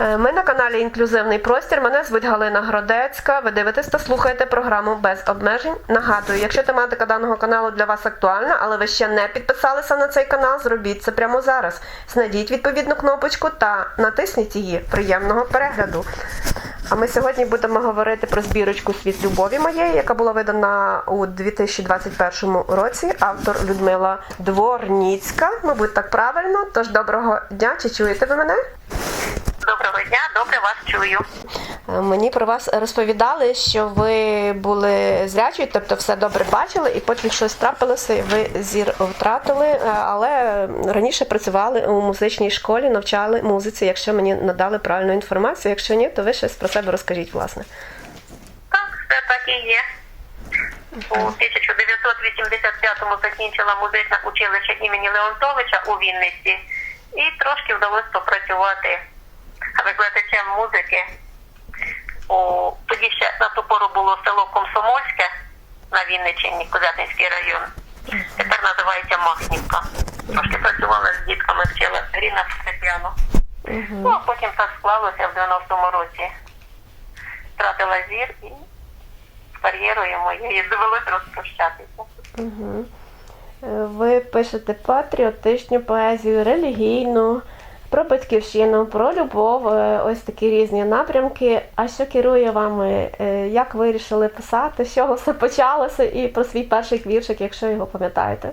Е, Ми на каналі Інклюзивний простір. Мене звуть Галина Гродецька. Ви дивитесь та слухаєте програму без обмежень. Нагадую, якщо тематика даного каналу для вас актуальна, але ви ще не підписалися на цей канал, зробіть це прямо зараз. Знайдіть відповідну кнопочку та натисніть її. Приємного перегляду. А ми сьогодні будемо говорити про збірочку Світ любові моєї, яка була видана у 2021 році. Автор Людмила Дворніцька. Мабуть, так правильно. Тож доброго дня. Чи чуєте ви мене? Доброго дня, добре вас чую. Е, Мені про вас розповідали, що ви були зрячою, тобто все добре бачили, і потім щось трапилося, і ви зір втратили. Е, Але раніше працювали у музичній школі, навчали музиці, якщо мені надали правильну інформацію. Якщо ні, то ви щось про себе розкажіть, власне. Так, все так і є. У 1985-му закінчила музичне училище імені Леонтовича у Вінниці і трошки вдалося попрацювати викладачем музики. У, тоді ще на ту пору було село Комсомольське на Вінниччині, Козятинський район. Тепер називається Махнівка. Трошки працювала з дітками, вчила грі на фортепіано. Ну, а потім так склалося в 90-му році. Втратила зір і з кар'єрою моєю довелося розпрощатися. Угу. Ви пишете патріотичну поезію, релігійну, про батьківщину, про любов, е, ось такі різні напрямки. А що керує вами? Е, Як вирішили писати? З чого все почалося? І про свій перший віршик, якщо його пам'ятаєте?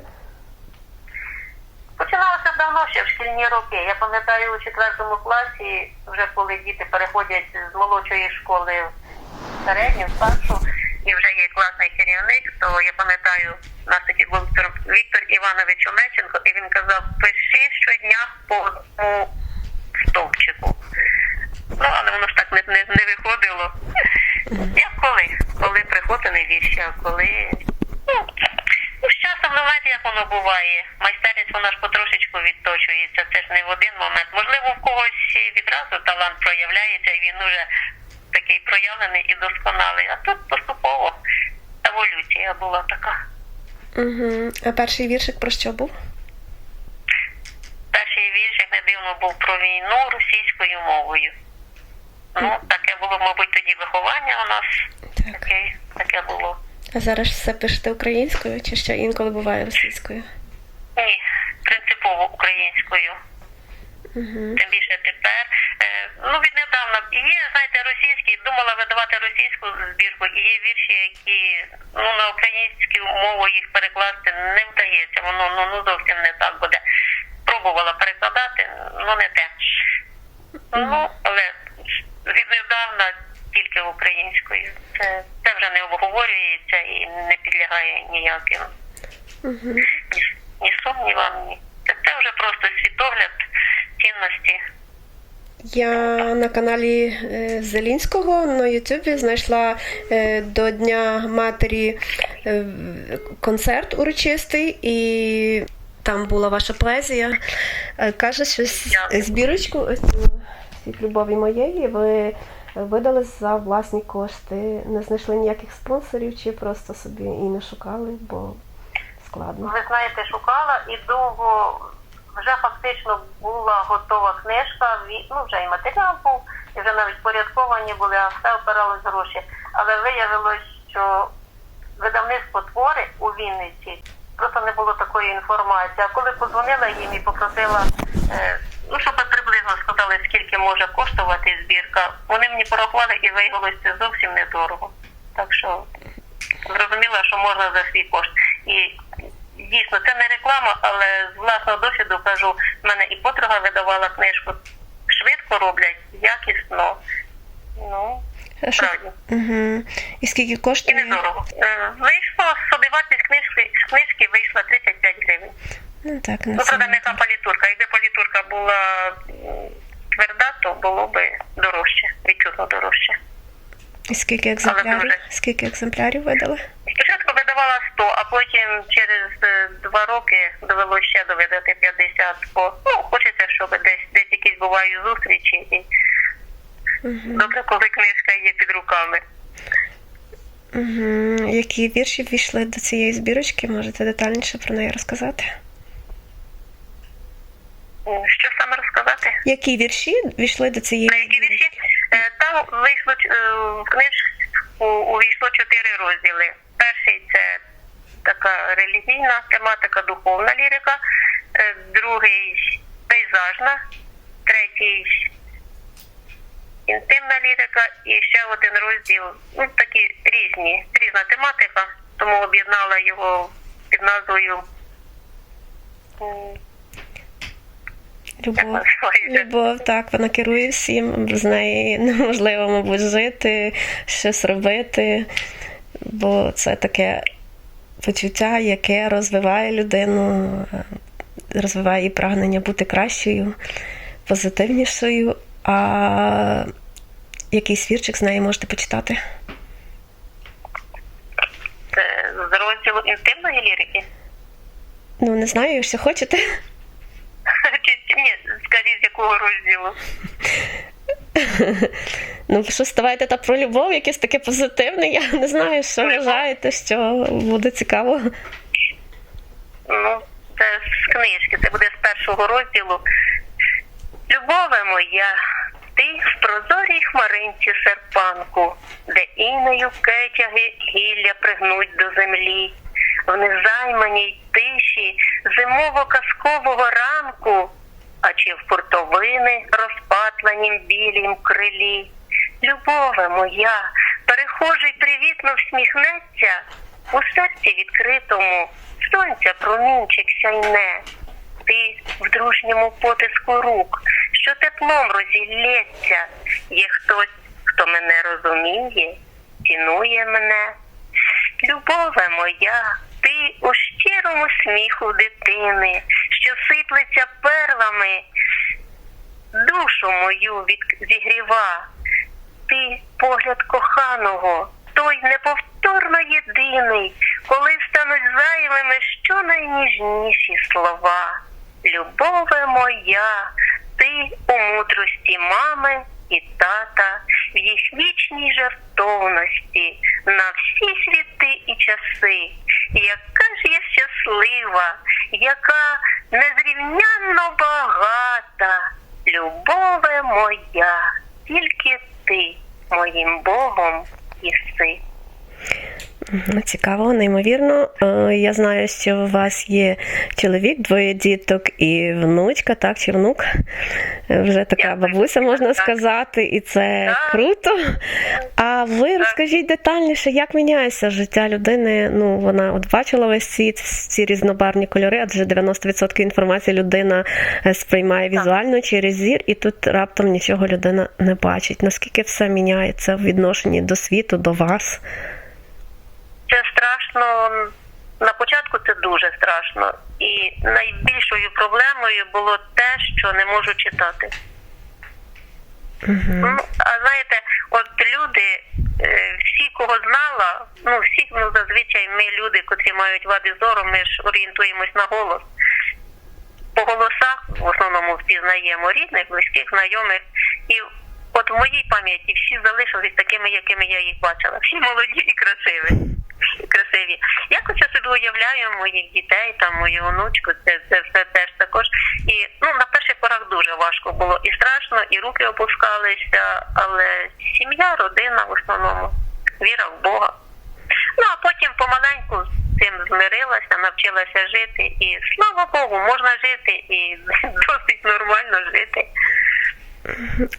Починалося давно ще в шкільні роки. Я пам'ятаю у четвертому класі, вже коли діти переходять з молодшої школи в середню, в старшу, класний керівник, то я пам'ятаю, у нас тоді був Віктор, Іванович Омеченко, і він казав, пиши щодня по одному стовпчику. Ну, але воно ж так не, не, не виходило. Як коли? Коли приходили вірші, а коли. Ну, ну, з часом, ну, знаєте, як воно буває. Майстерність вона ж потрошечку відточується. Це ж не в один момент. Можливо, в когось відразу талант проявляється, і він уже такий проявлений і досконалий. А тут поступово еволюція була така. Угу. А перший віршик про що був? Перший вірш, як не дивно, був про війну російською мовою. Ну, таке було, мабуть, тоді виховання у нас. Так. Таке, таке було. А зараз все пишете українською, чи ще інколи буває російською? Ні, принципово українською. Угу. Тим більше тепер. Е, ну, віднедавна є, знаєте, російські, думала видавати російську збірку, і є вірші, які ну, на українську мову їх перекласти не вдається. Воно ну, ну зовсім не так буде. Пробувала перекладати, ну не те. Ну, але віднедавна тільки українською. Це, це вже не обговорюється і не підлягає ніяким Угу. ні, ні сумнівам, ні. Це, це вже просто світогляд цінності. Я на каналі е, Зелінського на Ютубі знайшла е, до Дня матері е, концерт урочистий, і там була ваша поезія. Каже, що збірочку ось цю любові моєї ви видали за власні кошти. Не знайшли ніяких спонсорів чи просто собі і не шукали, бо складно. Ви знаєте, шукала і довго вже фактично була готова книжка, ну вже і матеріал був, і вже навіть порядковані були, а все опиралось гроші. Але виявилось, що видавництво твори у Вінниці просто не було такої інформації. А коли подзвонила їм і попросила, е, ну щоб приблизно сказали, скільки може коштувати збірка, вони мені порахували і виявилось це зовсім недорого. Так що зрозуміла, що можна за свій кошт. І дійсно це не реклама, але з власного досвіду кажу, в мене і подруга видавала книжку. Швидко роблять, якісно. Ну, справді. Угу. І скільки коштує? І недорого. Е, Вийшло, собівартість книжки, книжки вийшла 35 гривень. Ну так, не Ну, правда, не та політурка. Якби політурка була тверда, то було би дорожче, відчутно дорожче. І скільки екземплярів? Скільки екземплярів видали? Видавала 100, а потім через е, два роки довелося ще довидати 50. Бо ну, хочеться, щоб десь десь якісь бувають зустрічі. І Угу. добре, коли книжка є під руками. Угу. Які вірші ввійшли до цієї збірочки? Можете детальніше про неї розказати? Що саме розказати? Які вірші війшли до цієї? На які вірші? Е, Там вийшло е, в книжку увійшло чотири розділи. Перший це така релігійна тематика, духовна лірика, Е, другий пейзажна, третій інтимна лірика і ще один розділ. Ну, такі різні, різна тематика, тому об'єднала його під назвою. Любов. Любов, так, вона керує всім. Без неї неможливо, мабуть, жити, щось робити, бо це таке почуття, яке розвиває людину, розвиває її прагнення бути кращою, позитивнішою. А якийсь вірчик з неї можете почитати? Це з розділу інтимної лірики. Ну, не знаю, якщо хочете. Ні, скажіть, з якого розділу? Ну, що ставайте та про любов, якесь таке позитивне. Я не знаю, що вважаєте, що буде цікаво. Ну, це з книжки, це буде з першого розділу. Любове моя, ти в прозорій хмаринці серпанку, де інею кетяги гілля пригнуть до землі, в незайманій тиші зимово-казкового ранку, а чи в пуртовини розпатленім білім крилі. Любове моя, перехожий привітно всміхнеться, у серці відкритому сонця промінчик сяйне. Ти в дружньому потиску рук, що теплом розілється, є хтось, хто мене розуміє, цінує мене. Любове моя, ти у щирому сміху дитини, що сиплеться перлами, душу мою від... зігріва. Ти погляд коханого, той неповторно єдиний, коли стануть зайвими щонайніжніші слова. Любове моя, ти у мудрості мами і тата, в їх вічній жартовності, на всі світи і часи. Яка ж я щаслива, яка незрівнянно багата, любове моя, тільки ти моїм Богом єси. Цікаво, неймовірно. Е, Я знаю, що у вас є чоловік, двоє діток і внучка, так, чи внук. Е, Вже така бабуся, можна сказати, і це круто. А ви розкажіть детальніше, як міняється життя людини? Ну, вона от бачила весь світ, ці різнобарвні кольори, адже 90% інформації людина е, сприймає візуально через зір, і тут раптом нічого людина не бачить. Наскільки все міняється в відношенні до світу, до вас? Це страшно. На початку це дуже страшно. І найбільшою проблемою було те, що не можу читати. Мгм. Ну, а знаєте, от люди, е, всі, кого знала, ну всі, ну зазвичай ми люди, котрі мають вади зору, ми ж орієнтуємось на голос. По голосах в основному впізнаємо рідних, близьких, знайомих. І от в моїй пам'яті всі залишились такими, якими я їх бачила. Всі молоді і красиві. Красиві. Я собі уявляю моїх дітей, там мою онучку, це, це все теж також. І ну на перших порах дуже важко було і страшно, і руки опускалися, але сім'я, родина в основному, віра в Бога. Ну а потім помаленьку з цим змирилася, навчилася жити, і слава Богу, можна жити і досить нормально жити.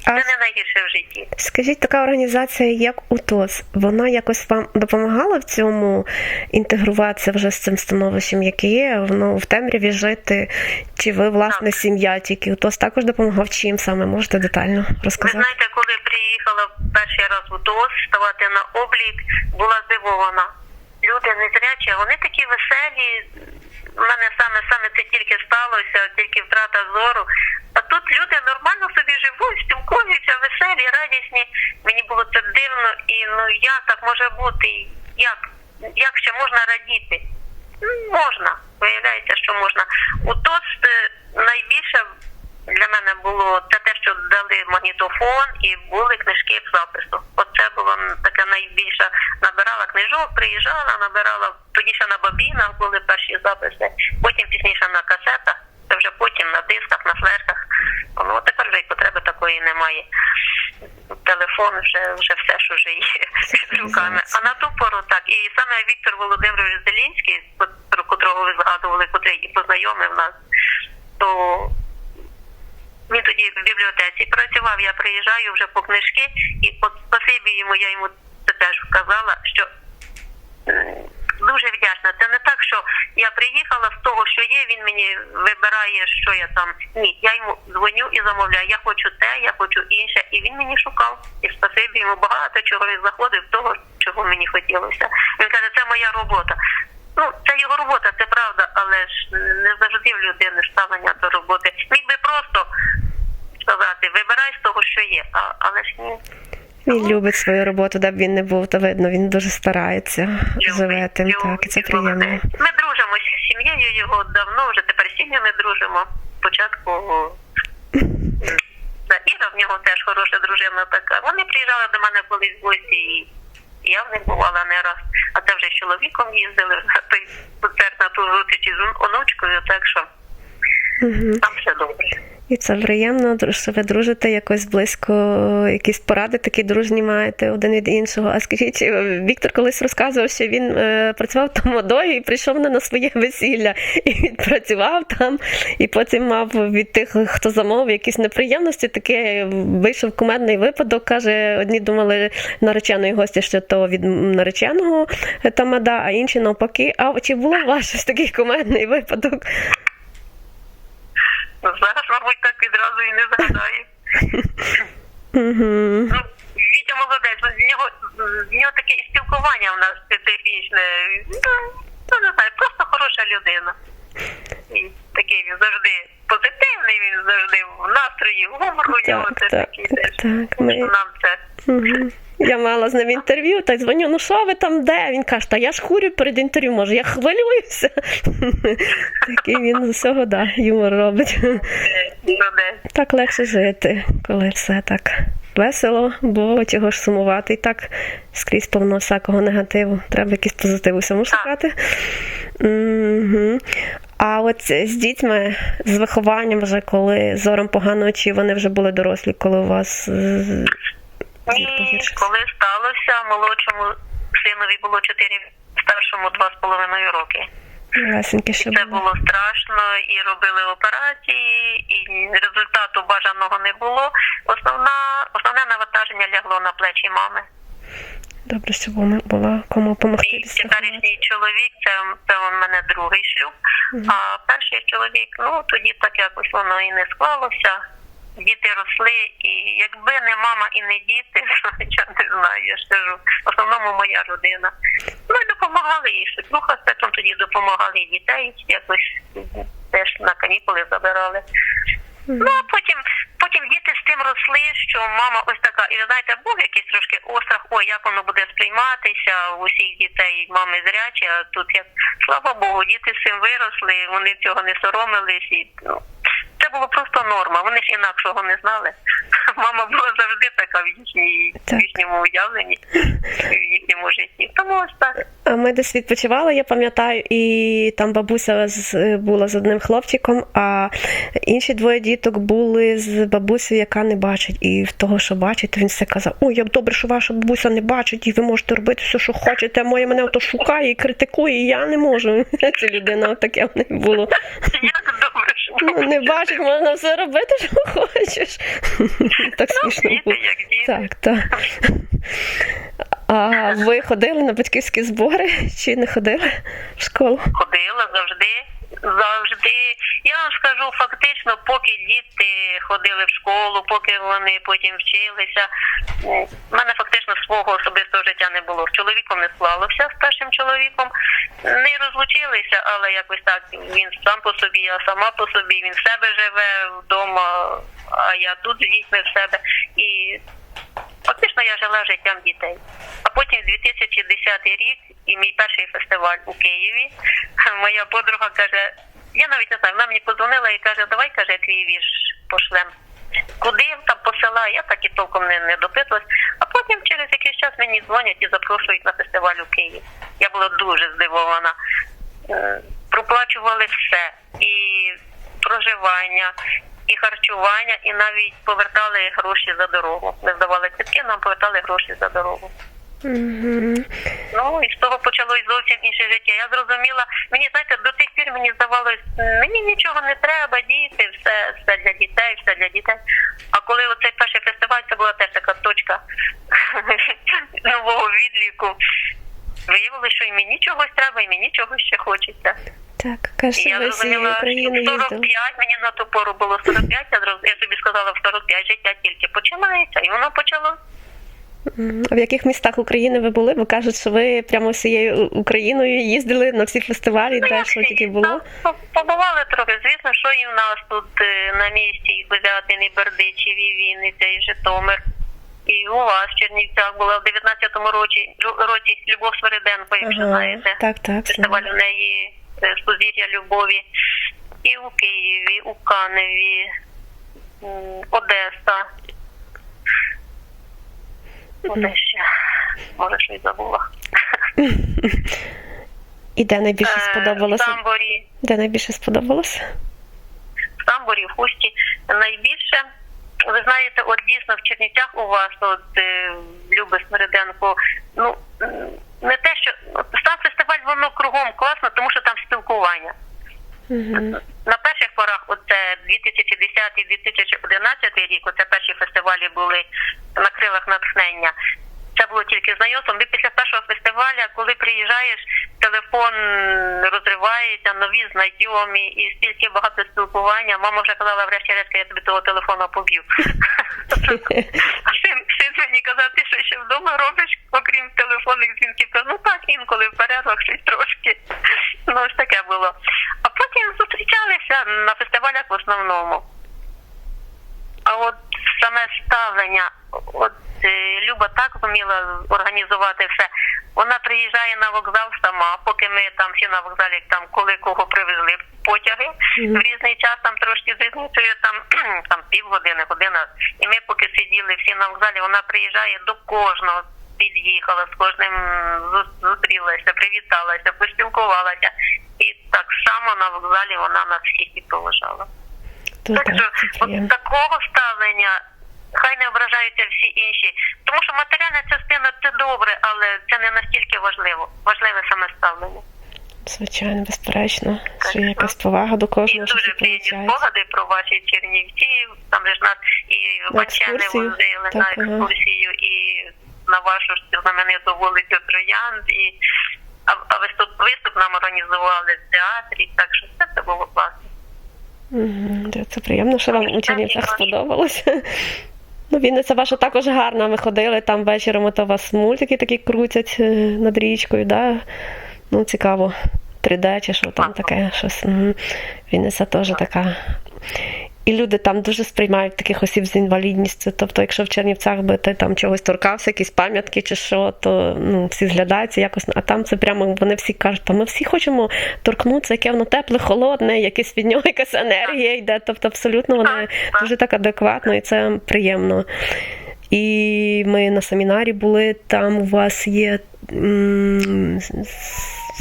А Це не найгірше в житті. Скажіть, така організація, як УТОС, вона якось вам допомагала в цьому інтегруватися вже з цим становищем, яке є, ну, в темряві жити? Чи ви, власне, Так. сім'я тільки УТОС також допомагав? Чим саме можете детально Ви розказати? знаєте, коли приїхала перший раз в ДОС ставати на облік, була здивована. Люди незрячі, вони такі веселі. У мене саме саме це тільки сталося, тільки втрата зору. Тут люди нормально собі живуть, спілкуються, веселі, радісні. Мені було це дивно, і ну як так може бути? Як? Як ще можна радіти? Ну, можна, виявляється, що можна. У ТОС е, найбільше для мене було це те, що дали магнітофон і були книжки в запису. Оце було таке найбільше. Набирала книжок, приїжджала, набирала тоді ще на бабінах були перші записи, потім пізніше на касетах. Це вже потім на дисках, на флешках. Ну а тепер вже й потреби такої немає. Телефон вже, вже все, що вже є руками. А на ту пору так. І саме Віктор Володимирович Зелінський, про котрого ви згадували, котрий і познайомив нас, то він тоді в бібліотеці працював, я приїжджаю вже по книжки, і от спасибі йому, я йому це теж сказала, що дуже вдячна. Це не так, що я приїхала з того, що є, він мені вибирає, що я там. Ні, я йому дзвоню і замовляю. Я хочу те, я хочу інше. І він мені шукав. І спасибі йому багато чого він знаходив, того, чого мені хотілося. Він каже, це моя робота. Ну, це його робота, це правда, але ж не завжди в людини ставлення до роботи. Міг би просто сказати, вибирай з того, що є, а, але ж ні. Він любить свою роботу, де б він не був, то видно, він дуже старається, живе тим, так, і це приємно. Ми дружимо з сім'єю його давно, вже тепер сім'ями дружимо. Спочатку да, Іра в нього теж хороша дружина така. Вони приїжджали до мене колись в гості, і я в них бувала не раз. А це вже з чоловіком їздили на той концерт на ту зустріч із онучкою, так що там все добре. І це приємно, що ви дружите якось близько, якісь поради такі дружні маєте один від іншого. А скажіть, е, Віктор колись розказував, що він е, працював тамадою і прийшов на своє весілля, і відпрацював там, і потім мав від тих, хто замовив якісь неприємності. Таке вийшов кумедний випадок. каже, одні думали нареченої гості, що то від нареченого тамада, а інші навпаки. А чи було у вас щось такий кумедний випадок? Ну, Зараз, мабуть, так відразу і не згадаю. Угу. Ну, Вітя молодець, з нього, з нього таке і спілкування в нас специфічне. Ну, ну, не знаю, просто хороша людина. І такий він завжди позитивний, він завжди в настрої, гумор у нього Так, це так, такий теж. нам це. Я мала з ним інтерв'ю, та й дзвоню, ну що ви там де? Він каже, та я ж хурю перед інтерв'ю, може, я хвилююся. Такий він з усього, да, юмор робить. Так легше жити, коли все так весело, бо чого ж сумувати. І так скрізь повно всякого негативу. Треба якийсь позитив у всьому шукати. Угу. А от з дітьми, з вихованням вже, коли зором погано, чи вони вже були дорослі, коли у вас І коли сталося, молодшому синові було 4, старшому 2,5 роки. Лесеньке І це було. страшно, і робили операції, і результату бажаного не було. Основна, основне навантаження лягло на плечі мами. Добре, що була, була кому допомогти. Мій теперішній чоловік, це, це у мене другий шлюб. А перший чоловік, ну тоді так якось воно і не склалося. Діти росли, і якби не мама і не діти, я не знаю, я ж кажу, в основному моя родина. Ну і допомагали їй свекруха з Петром тоді допомагали і дітей, якось теж на канікули забирали. Ну а потім, потім діти з тим росли, що мама ось така, і ви знаєте, був якийсь трошки острах, ой, як воно буде сприйматися у усіх дітей, мами зрячі, а тут як слава Богу, діти з цим виросли, вони цього не соромились і ну, це було просто норма. Вони ж інакшого не знали. Мама була завжди така в їхній Так. в їхньому уявленні, в їхньому житті. Тому ось так. А Ми десь відпочивали, я пам'ятаю, і там бабуся була з одним хлопчиком, а інші двоє діток були з бабусею, яка не бачить. І в того, що бачить, то він все казав: Ой, як добре, що ваша бабуся не бачить, і ви можете робити все, що хочете. а Моє мене ото шукає і критикує, і я не можу. Ця людина таке в неї було. Як добре, Ну, не бачиш, можна все робити, що хочеш. Так Ну, смішно було. Так, так. А ви ходили на батьківські збори чи не ходили в школу? Ходила завжди. Завжди. Я вам скажу, фактично, поки діти ходили в школу, поки вони потім вчилися, в мене фактично свого особистого життя не було. З чоловіком не склалося з першим чоловіком. Не розлучилися, але якось так він сам по собі, я сама по собі, він в себе живе вдома, а я тут з дітьми в себе. І Фактично я жила життям дітей. А потім 2010 рік і мій перший фестиваль у Києві. Моя подруга каже, я навіть не знаю, вона мені подзвонила і каже, давай каже, твій вірш пошлем. Куди там посилає, я так і толком не, не допитувалась. А потім через якийсь час мені дзвонять і запрошують на фестиваль у Київ. Я була дуже здивована. Проплачували все. І проживання, і харчування, і навіть повертали гроші за дорогу. Ми здавали квитки, нам повертали гроші за дорогу. Угу. Ну і з того почалось зовсім інше життя. Я зрозуміла, мені знаєте, до тих пір мені здавалось, мені нічого не треба, діти, все, все для дітей, все для дітей. А коли оцей перший фестиваль, це була теж така точка нового відліку. Виявилося, що і мені чогось треба, і мені чогось ще хочеться. Так, каже, я зрозуміла, що 45 мені на ту пору було 45, я, зроз... я собі сказала, в 45 життя тільки починається, і воно почало. А в яких містах України ви були? Бо кажуть, що ви прямо всією Україною їздили на всі фестивалі, Ну, де що тільки було. Побували трохи. Звісно, що і в нас тут е, на місці і Козятин, і Бердичів, і Вінниця, і Житомир. І у вас в Чернівцях була в 19-му році, році Любов Свириденко, якщо знаєте. Так, так. Фестиваль у неї е, Сузір'я любові. І у Києві, у Каневі, Одеса. Де ще? Може, щось забула. І де найбільше Е, В сподобалося? Самборі. Де найбільше сподобалося? в Самборі, в Хусті найбільше. Ви знаєте, от дійсно в Чернівцях у вас, от е, Люби Смириденко, ну не те, що сам фестиваль воно кругом класно, тому що там спілкування. Угу. На перших порах, оце 2010-2011 рік, оце перші фестивалі були на крилах натхнення. Це було тільки знайомство. Ми після першого фестиваля, коли приїжджаєш, телефон розривається, нові знайомі і стільки багато спілкування. Мама вже казала, врешті-решт, я тобі того телефона поб'ю. Мені казати, що ще вдома робиш, окрім телефонних дзвінків? Кажу, ну так, інколи в перервах щось трошки. Ну ось таке було. А потім зустрічалися на фестивалях в основному. А от саме ставлення, от Люба так вміла організувати все. Вона приїжджає на вокзал сама, поки ми там всі на вокзалі, там коли кого привезли потяги Мгм. в різний час, там трошки з різницею, там, там півгодини, година. І ми поки сиділи всі на вокзалі, вона приїжджає до кожного. Під'їхала, з кожним зустрілася, привіталася, поспілкувалася. І так само на вокзалі вона нас всіх і поважала. Дуже Так що от такого ставлення хай не ображаються всі інші. Тому що матеріальна частина це добре, але це не настільки важливо. Важливе саме ставлення. Звичайно, безперечно, що є якась повага до І кожного, що дуже приємні спогади про ваші чернівці. Там же ж нас і в возили Так, на ага. екскурсію, і на вашу ж знамениту вулицю Троянд, і а, а виступ, виступ нам організували в театрі, так що все це було класно. Угу. Це приємно, що вам Так, у Чернівцях так, сподобалося. Ну, Вінниця ваша також гарна. Ми ходили там вечором, то у вас мультики такі крутять е, над річкою, да? Ну, цікаво. 3D чи що там таке, щось. Вінниця теж така. І люди там дуже сприймають таких осіб з інвалідністю. Тобто, якщо в Чернівцях би ти там чогось торкався, якісь пам'ятки чи що, то ну, всі зглядаються якось. А там це прямо вони всі кажуть, та ми всі хочемо торкнутися, яке воно тепле, холодне, якесь від нього якась енергія йде. Тобто, абсолютно так. дуже так адекватно, і це приємно. І ми на семінарі були, там у вас є. м,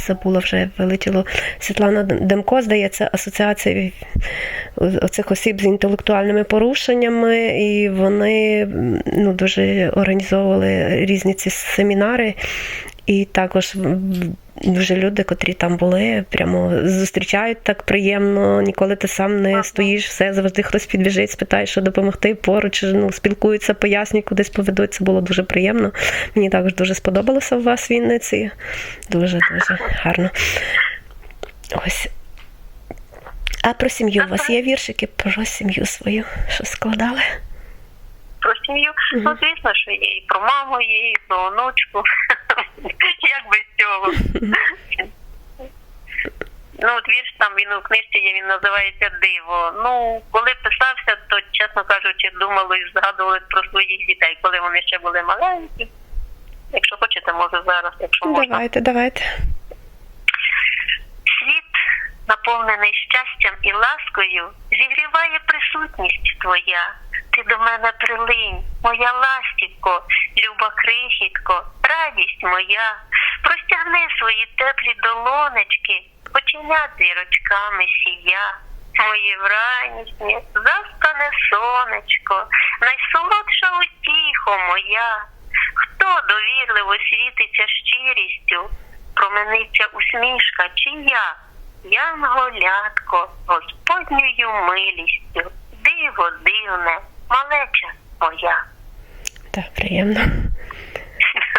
Забула вже вилетіло Світлана Демко, здається, асоціація оцих осіб з інтелектуальними порушеннями, і вони ну, дуже організовували різні ці семінари. І також дуже люди, котрі там були, прямо зустрічають так приємно. Ніколи ти сам не стоїш, все завжди хтось підбіжить, спитає, що допомогти поруч, ну, спілкуються, пояснюють, кудись поведуть. Це було дуже приємно. Мені також дуже сподобалося у вас в Вінниці. Дуже дуже гарно. Ось. А про сім'ю у вас є віршики про сім'ю свою, що складали? Про сім'ю. Ну, звісно, що є і про маму, є, і про онучку. Як без цього? Ну, от вірш там він у книжці є, він називається Диво. Ну, коли писався, то, чесно кажучи, думали і згадували про своїх дітей, коли вони ще були маленькі. Якщо хочете, можу зараз, якщо можна. Давайте, давайте. Наповнений щастям і ласкою, зігріває присутність твоя. Ти до мене прилинь, моя ластівко, люба крихітко, радість моя. Простягни свої теплі долонечки, оченят зірочками сія. моє вранішнє, заскане сонечко, найсолодша утіхо моя. Хто довірливо світиться щирістю, промениться усмішка, чи я, янголятко, Господньою милістю, диво дивне, малеча моя. Так, приємно.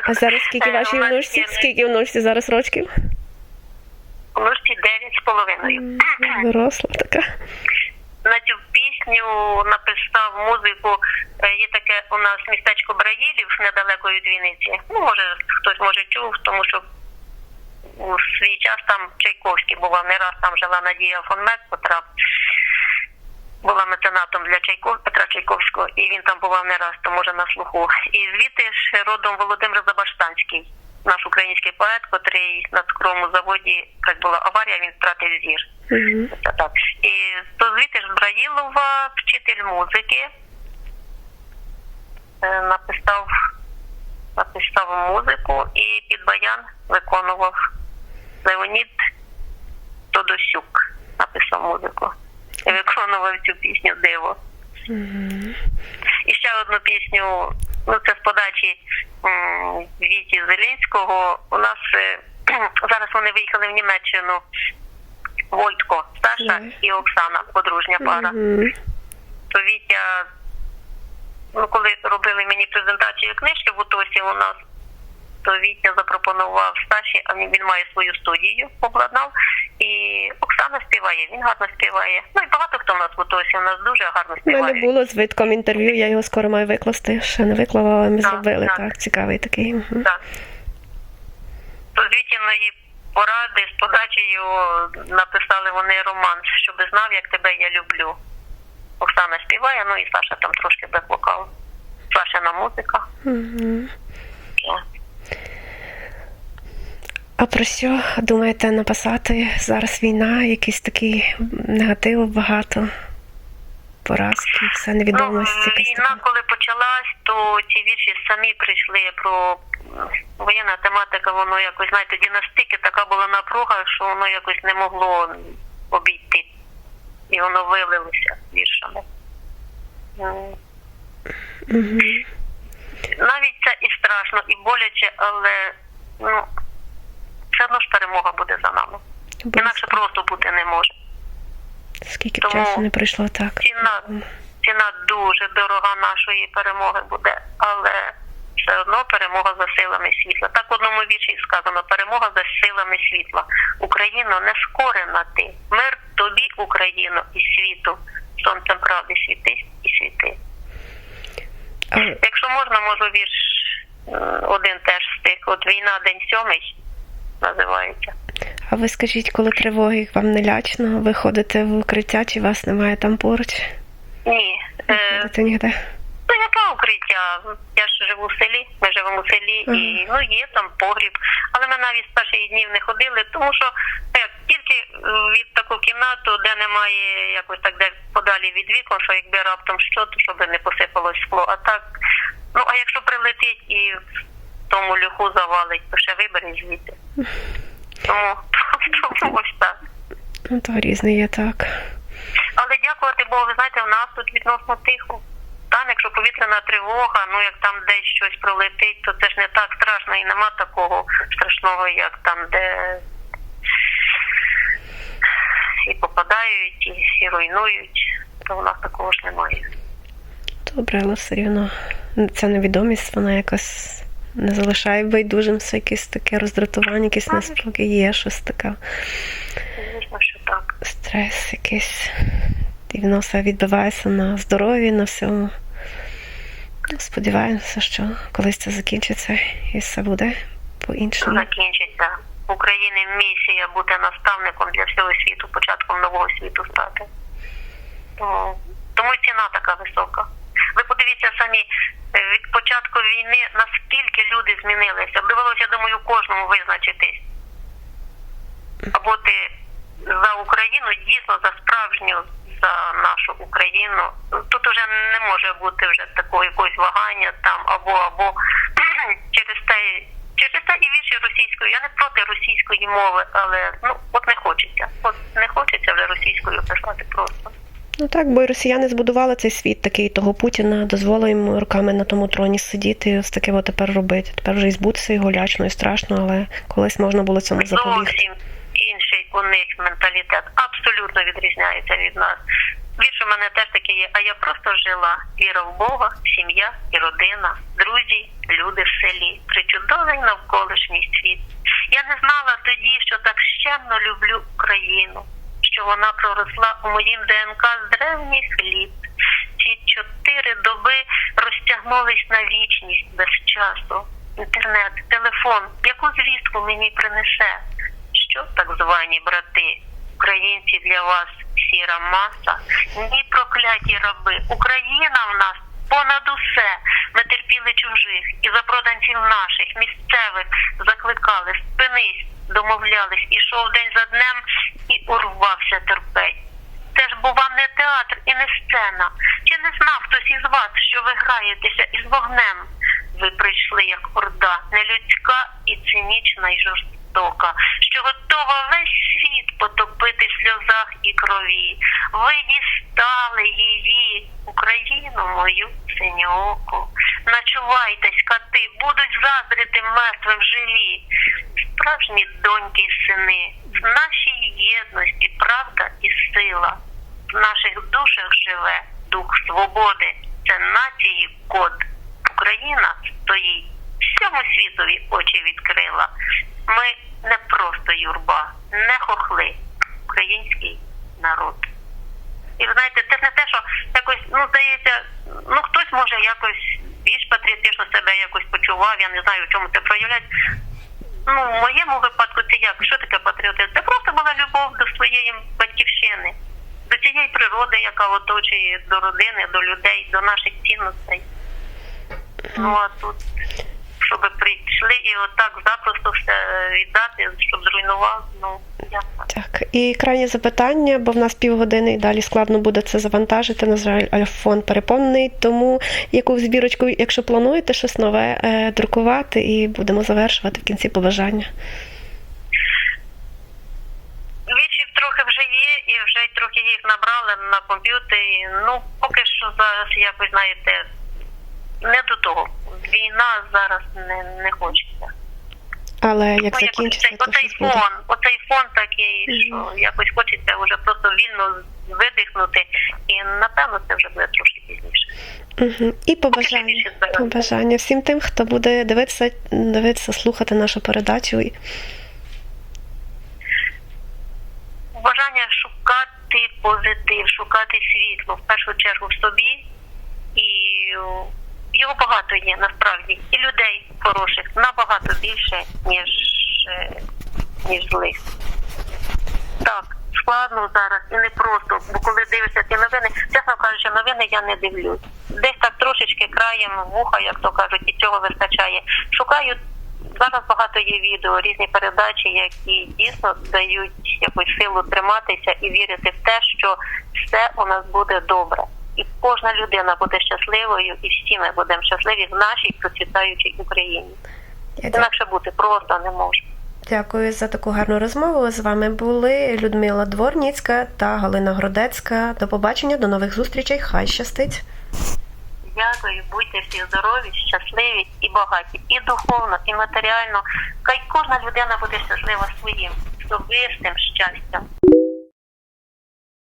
А зараз скільки Е, вашій внучці? Скільки внучці зараз рочків? Внучці дев'ять з половиною. Виросла така. На цю пісню написав музику. е, Є таке у нас містечко Браїлів недалеко від Вінниці. Ну, може, хтось може чув, тому що у свій час там Чайковський бував. Не раз там жила Надія Фонмек, котра була меценатом для Чайков... Петра Чайковського, і він там бував не раз, то може на слуху. І звідти ж родом Володимир Забаштанський, наш український поет, котрий на цукровому заводі, як була аварія, він втратив зір. Це так. І то звідти ж Браїлова вчитель музики е, написав, написав музику і під баян виконував Леонід Тодосюк. Написав музику. І виконував цю пісню Диво. Угу. І ще одну пісню, ну це з подачі м, Віті Зелінського. У нас е, зараз вони виїхали в Німеччину. Войтко, Саша Ой. і Оксана, подружня пара. Угу. То Вітя, ну коли робили мені презентацію книжки в Утосі у нас, Вітя запропонував Саші, а він має свою студію, обладнав. І Оксана співає, він гарно співає. Ну і багато хто в нас в Утосі, у нас дуже гарно У мене співає. було з Витком інтерв'ю, я його скоро маю викласти. Ще не виклала, але ми Так, зробили так. так. Цікавий такий. Так. То з Вітіної поради з подачею написали вони романс, щоб знав, як тебе я люблю. Оксана співає, ну і Саша там трошки бек-вокал. Сашина музика. Угу. А про що думаєте написати? Зараз війна, якийсь такий негатив багато, поразки, все невідомості. Ну, війна, коли почалась, то ці вірші самі прийшли про воєнна тематика, воно якось, знаєте, тоді настільки така була напруга, що воно якось не могло обійти. І воно вилилося віршами. Навіть це і страшно, і боляче, але ну, перемога буде за нами. Інакше просто бути не може. Скільки тому- часу не пройшло так. Ціна, ціна дуже дорога нашої перемоги буде, але все одно перемога за силами світла. Так в одному вірші сказано: перемога за силами світла. Україно, не скорена ти. Мир тобі, Україно, і світу. Сонцем правди світись і світи. Якщо можна, можу вірш один теж стих. От війна, день сьомий називається. а ви скажіть, коли тривоги вам не лячно, ви ходите в укриття, чи вас немає там поруч? Ні. Не Е, ходите ніде? Ну, яке укриття? Я ж живу в селі, ми живемо в селі, і ну є там погріб. Але ми навіть з перших днів не ходили, тому що як, тільки е, від таку кімнату, де немає якось так, де подалі від вікон, що якби раптом що, то щоб не посипалось скло. А так, ну а якщо прилетить і тому люху завалить, то ще вибери звідти. Тому, тому ось так. Ну, то різне є так. Але дякувати Богу, ви знаєте, в нас тут відносно тихо. Там, якщо повітряна тривога, ну як там десь щось пролетить, то це ж не так страшно і нема такого страшного, як там, де і попадають, і, і руйнують. То в нас такого ж немає. Добре, але все рівно ця невідомість, вона якось не залишає байдужим, все якесь таке роздратування, якесь неспокій, є щось таке, Звісно, що так. стрес якийсь. І воно все відбивається на здоров'ї, на всьому. Ну, Сподіваємося, що колись це закінчиться і все буде по-іншому. Закінчиться. В Україні місія бути наставником для всього світу, початком нового світу стати. Тому, тому ціна така висока. Ви подивіться самі, від початку війни наскільки люди змінилися. Довелося, я думаю, кожному визначитись. Або ти за Україну, дійсно за справжню, за нашу Україну. Тут вже не може бути вже такого якогось вагання там або або через те. Через те і вірші російською. Я не проти російської мови, але ну от не хочеться. От не хочеться вже російською писати просто. Ну так, бо й росіяни збудували цей світ такий того Путіна, дозволили йому роками на тому троні сидіти і ось таке от тепер робити. Тепер вже і збутися його лячно і страшно, але колись можна було цьому запобігти. Інший у них менталітет абсолютно відрізняється від нас. Вірш у мене теж таке є, а я просто жила. Віра в Бога, сім'я і родина, друзі, люди в селі, причудовий навколишній світ. Я не знала тоді, що так щемно люблю Україну, що вона проросла у моїм ДНК з древніх літ. Ці чотири доби розтягнулись на вічність без часу. Інтернет, телефон, яку звістку мені принесе? Що так звані брати? Українці для вас сіра маса, ні прокляті раби. Україна в нас понад усе. Ми терпіли чужих і запроданців наших, місцевих закликали, спинись, домовлялись, ішов день за днем і урвався терпець. Це ж бува не театр і не сцена. Чи не знав хтось із вас, що ви граєтеся із вогнем? Ви прийшли як орда, нелюдська і цинічна і жорстока, що готова весь світ потопити в сльозах і крові. Ви дістали її, Україну мою синьооку. Начувайтесь, кати, будуть заздрити мертвим живі. Справжні доньки і сини, в нашій єдності правда і сила. В наших душах живе дух свободи. Це нації код. Україна стоїть всьому світові очі відкрила. Ми не просто юрба, не хохли, український народ. І ви знаєте, це не те, що якось, ну здається, ну хтось може якось більш патріотично себе якось почував, я не знаю, в чому це проявляється. Ну, в моєму випадку це як? Що таке патріотизм? Це просто була любов до своєї батьківщини, до цієї природи, яка оточує до родини, до людей, до наших цінностей. Ну а тут, щоб прийшли і отак запросто все віддати, щоб зруйнував, ну ясно. Так, і крайнє запитання, бо в нас півгодини і далі складно буде це завантажити. На жаль, альфон переповнений. Тому яку збірочку, якщо плануєте щось нове, е, друкувати, і будемо завершувати в кінці побажання. Вічів трохи вже є, і вже трохи їх набрали на комп'ютері. Ну, поки що зараз якось знаєте, не до того. Війна зараз не, не хочеться. Але як Ну, якось закінчиться, цей, то оцей буде. фон, оцей фон такий, Мгм. що якось хочеться вже просто вільно видихнути, і напевно це вже буде трошки пізніше. Угу. І побажання, побажання всім тим, хто буде дивитися, дивитися, слухати нашу передачу. Бажання шукати позитив, шукати світло в першу чергу в собі, і його багато є насправді, і людей хороших набагато більше, ніж, е, ніж злих. Так, складно зараз і не просто, бо коли дивишся ці новини, чесно кажучи, новини я не дивлюсь. Десь так трошечки краєм вуха, як то кажуть, і цього вистачає. Шукаю зараз багато є відео, різні передачі, які дійсно дають якусь силу триматися і вірити в те, що все у нас буде добре. Кожна людина буде щасливою, і всі ми будемо щасливі в нашій процвітаючій Україні. Інакше бути просто не може. Дякую за таку гарну розмову. З вами були Людмила Дворніцька та Галина Гродецька. До побачення, до нових зустрічей. Хай щастить. Дякую, будьте всі здорові, щасливі і багаті, і духовно, і матеріально. Хай кожна людина буде щаслива своїм особистим щастям.